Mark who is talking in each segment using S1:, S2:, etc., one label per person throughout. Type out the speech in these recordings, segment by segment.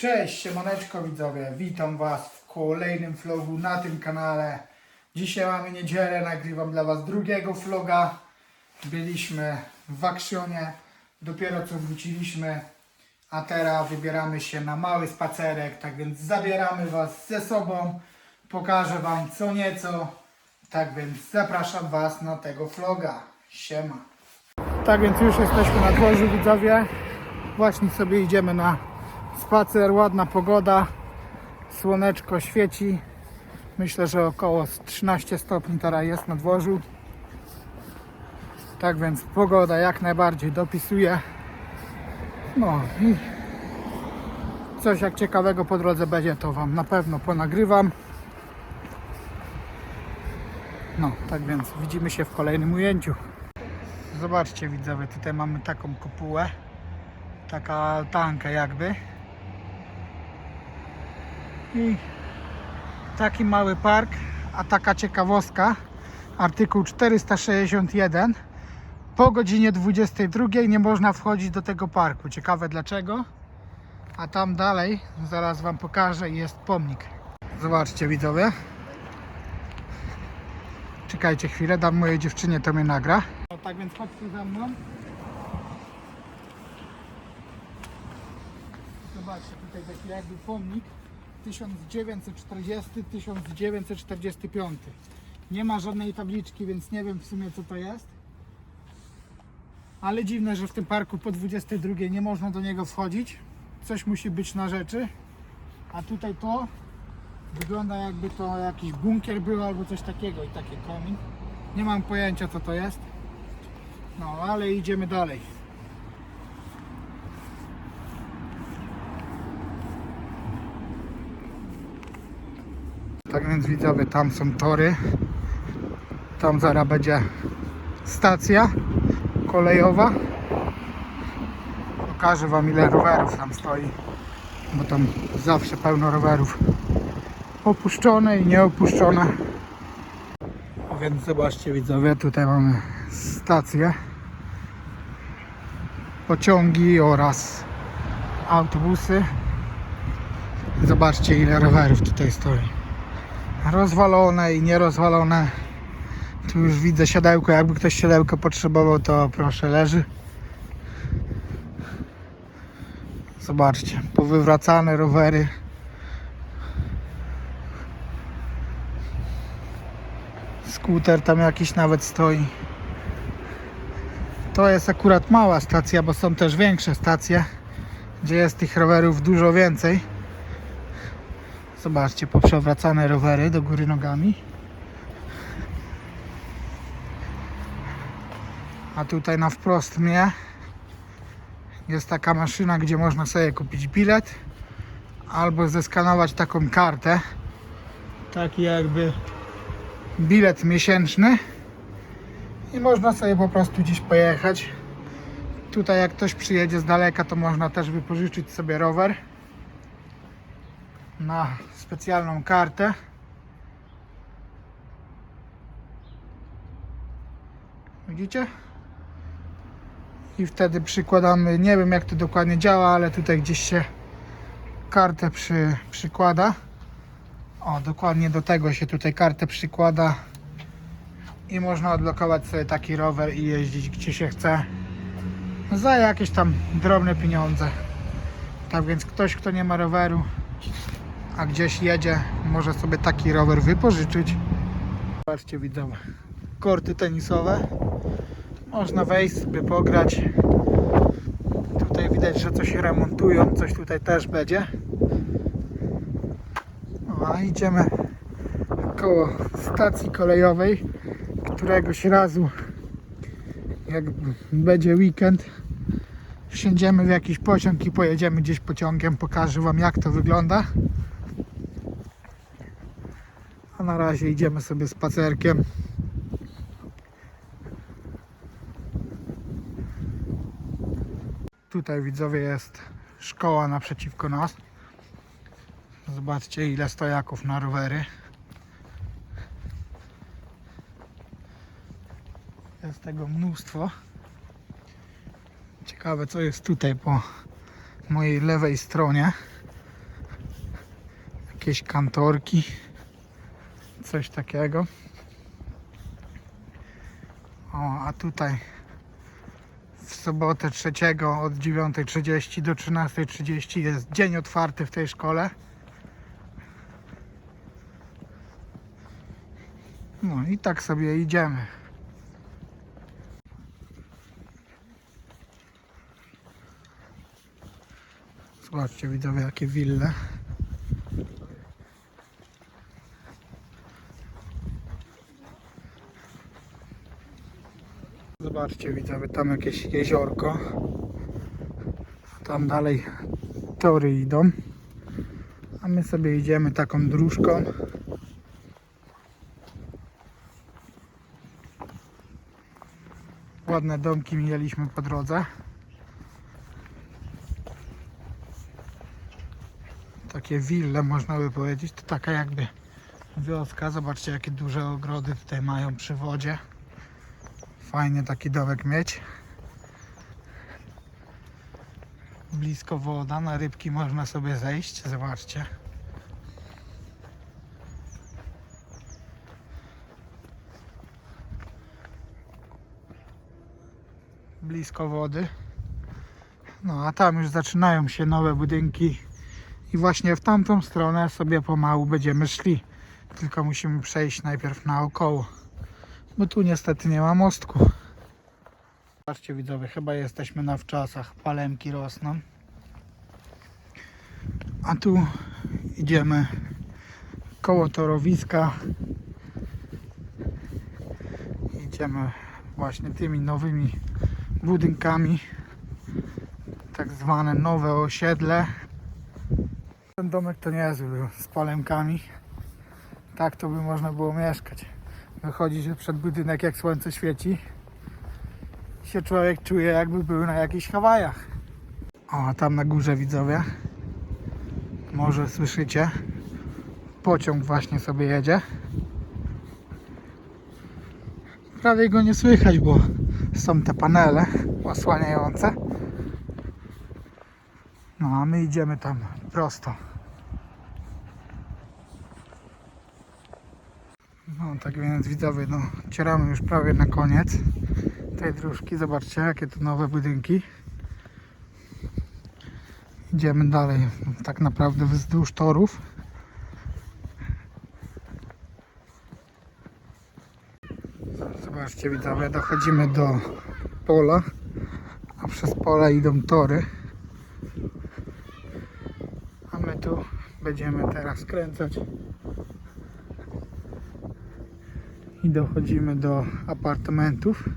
S1: Cześć, siemaneczko widzowie, witam was w kolejnym vlogu na tym kanale. Dzisiaj mamy niedzielę, nagrywam dla was drugiego vloga. Byliśmy w Aksjonie, dopiero co wróciliśmy, a teraz wybieramy się na mały spacerek, tak więc zabieramy was ze sobą, pokażę wam co nieco, tak więc zapraszam was na tego vloga. Siema. Tak więc już jesteśmy na dworzu widzowie. Właśnie sobie idziemy na spacer, ładna pogoda, słoneczko świeci. Myślę, że około 13 stopni teraz jest na dworzu. Tak więc pogoda jak najbardziej dopisuje. No i coś jak ciekawego po drodze będzie, to Wam na pewno ponagrywam. No, tak więc widzimy się w kolejnym ujęciu. Zobaczcie widzowie, tutaj mamy taką kopułę. Taka altanka jakby. I taki mały park, a taka ciekawostka. Artykuł 461. Po godzinie 22 nie można wchodzić do tego parku. Ciekawe dlaczego. A tam dalej, zaraz Wam pokażę, jest pomnik. Zobaczcie widzowie. Czekajcie chwilę, dam mojej dziewczynie, to mnie nagra. No, tak więc chodźcie za mną. Zobaczcie, tutaj taki jakby pomnik 1940-1945. Nie ma żadnej tabliczki, więc nie wiem w sumie co to jest. Ale dziwne, że w tym parku po 22 nie można do niego wchodzić. Coś musi być na rzeczy. A tutaj to wygląda jakby to jakiś bunkier był albo coś takiego i taki komin. Nie mam pojęcia co to jest. No ale idziemy dalej. Tak więc widzowie, tam są tory. Tam zaraz będzie stacja kolejowa. Pokażę wam ile rowerów tam stoi. Bo tam zawsze pełno rowerów. Opuszczone i nieopuszczone. Więc zobaczcie widzowie, tutaj mamy stację. Pociągi oraz autobusy. Zobaczcie ile rowerów tutaj stoi rozwalone i nierozwalone. Tu już widzę siodełko, jakby ktoś siodełko potrzebował, to proszę leży. Zobaczcie, powywracane rowery. Skuter tam jakiś nawet stoi. To jest akurat mała stacja, bo są też większe stacje, gdzie jest tych rowerów dużo więcej. Zobaczcie, poprzewracane rowery do góry nogami. A tutaj na wprost mnie jest taka maszyna, gdzie można sobie kupić bilet albo zeskanować taką kartę. Taki jakby bilet miesięczny i można sobie po prostu gdzieś pojechać. Tutaj jak ktoś przyjedzie z daleka, to można też wypożyczyć sobie rower na specjalną kartę. Widzicie? I wtedy przykładamy, nie wiem jak to dokładnie działa, ale tutaj gdzieś się kartę przy, przykłada. O, dokładnie do tego się tutaj kartę przykłada i można odblokować sobie taki rower i jeździć gdzie się chce za jakieś tam drobne pieniądze. Tak więc ktoś, kto nie ma roweru, a gdzieś jedzie, może sobie taki rower wypożyczyć. Zobaczcie widzowie, korty tenisowe. Można wejść sobie pograć. Tutaj widać, że coś remontują, coś tutaj też będzie. No, a idziemy koło stacji kolejowej, któregoś razu jak będzie weekend wsiądziemy w jakiś pociąg i pojedziemy gdzieś pociągiem, pokażę wam jak to wygląda. A na razie idziemy sobie spacerkiem. Tutaj widzowie jest szkoła naprzeciwko nas. Zobaczcie ile stojaków na rowery. Jest tego mnóstwo. Ciekawe co jest tutaj po mojej lewej stronie. jakieś kantorki, coś takiego. O, a tutaj w sobotę 3 od 9.30 do 13.30 jest dzień otwarty w tej szkole. No i tak sobie idziemy. Zobaczcie widzowie jakie wille. Zobaczcie widzowie, tam jakieś jeziorko. Tam dalej tory idą. A my sobie idziemy taką dróżką. Ładne domki mieliśmy po drodze. Takie wille można by powiedzieć. To taka jakby wioska. Zobaczcie jakie duże ogrody tutaj mają przy wodzie. Fajnie taki domek mieć. Blisko woda, na rybki można sobie zejść. Zobaczcie. Blisko wody. No a tam już zaczynają się nowe budynki i właśnie w tamtą stronę sobie pomału będziemy szli. Tylko musimy przejść najpierw naokoło. Bo tu niestety nie ma mostku. Patrzcie widzowie, chyba jesteśmy na wczasach. Palemki rosną. A tu idziemy koło torowiska. Idziemy właśnie tymi nowymi budynkami. Tak zwane nowe osiedle. Ten domek to niezły był z palemkami. Tak to by można było mieszkać. Wychodzi, że przed budynek jak słońce świeci się człowiek czuje jakby był na jakichś Hawajach. O, tam na górze widzowie może słyszycie pociąg właśnie sobie jedzie. Prawie go nie słychać, bo są te panele osłaniające. No a my idziemy tam prosto. No tak więc widzowie, no cieramy już prawie na koniec tej dróżki. Zobaczcie jakie tu nowe budynki. Idziemy dalej, tak naprawdę wzdłuż torów. Zobaczcie widzowie, dochodzimy do pola, a przez pole idą tory. A my tu będziemy teraz skręcać i dochodzimy do apartamentów.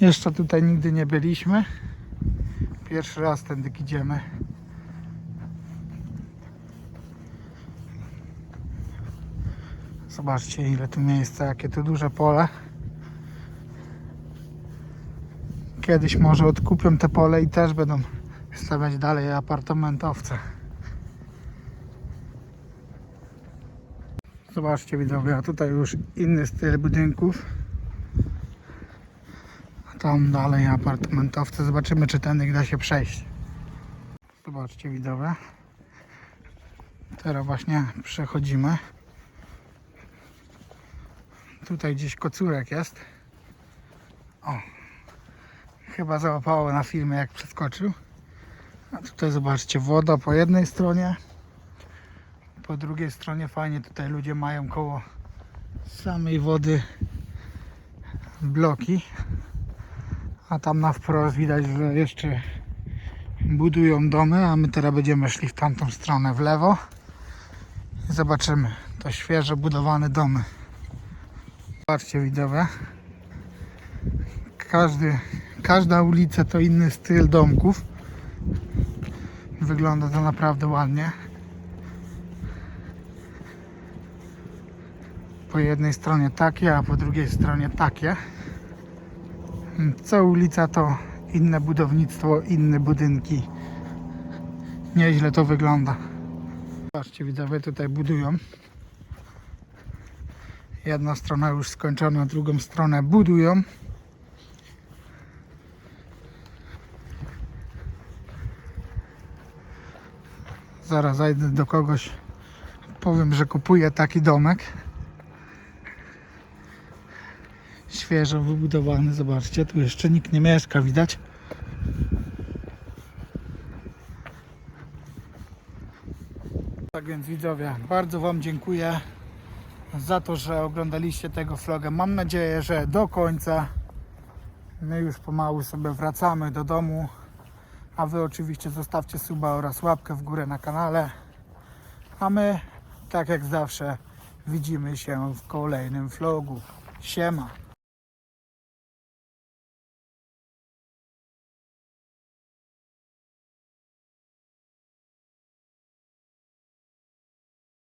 S1: Jeszcze tutaj nigdy nie byliśmy. Pierwszy raz tędy idziemy. Zobaczcie ile tu miejsca, jakie tu duże pole. Kiedyś może odkupią te pole i też będą stawiać dalej apartamentowce. Zobaczcie widzowie, a tutaj już inny styl budynków. A tam dalej apartamentowce. Zobaczymy czy tędy da się przejść. Zobaczcie widzowie. Teraz właśnie przechodzimy. Tutaj gdzieś kocurek jest. O. Chyba załapało na filmie jak przeskoczył. A tutaj zobaczcie woda po jednej stronie. Po drugiej stronie fajnie tutaj ludzie mają koło samej wody bloki. A tam na wprost widać, że jeszcze budują domy, a my teraz będziemy szli w tamtą stronę w lewo. I zobaczymy. To świeżo budowane domy. Patrzcie widzowie. Każdy, każda ulica to inny styl domków. Wygląda to naprawdę ładnie. Po jednej stronie takie, a po drugiej stronie takie. Co ulica to inne budownictwo, inne budynki. Nieźle to wygląda. Patrzcie widzowie, tutaj budują. Jedna strona już skończona, drugą stronę budują. Zaraz zajdę do kogoś. Powiem, że kupuję taki domek. Świeżo wybudowany. Zobaczcie, tu jeszcze nikt nie mieszka, widać. Tak więc widzowie, bardzo Wam dziękuję za to, że oglądaliście tego vloga. Mam nadzieję, że do końca. My już pomału sobie wracamy do domu. A Wy oczywiście zostawcie suba oraz łapkę w górę na kanale. A my, tak jak zawsze, widzimy się w kolejnym vlogu. Siema!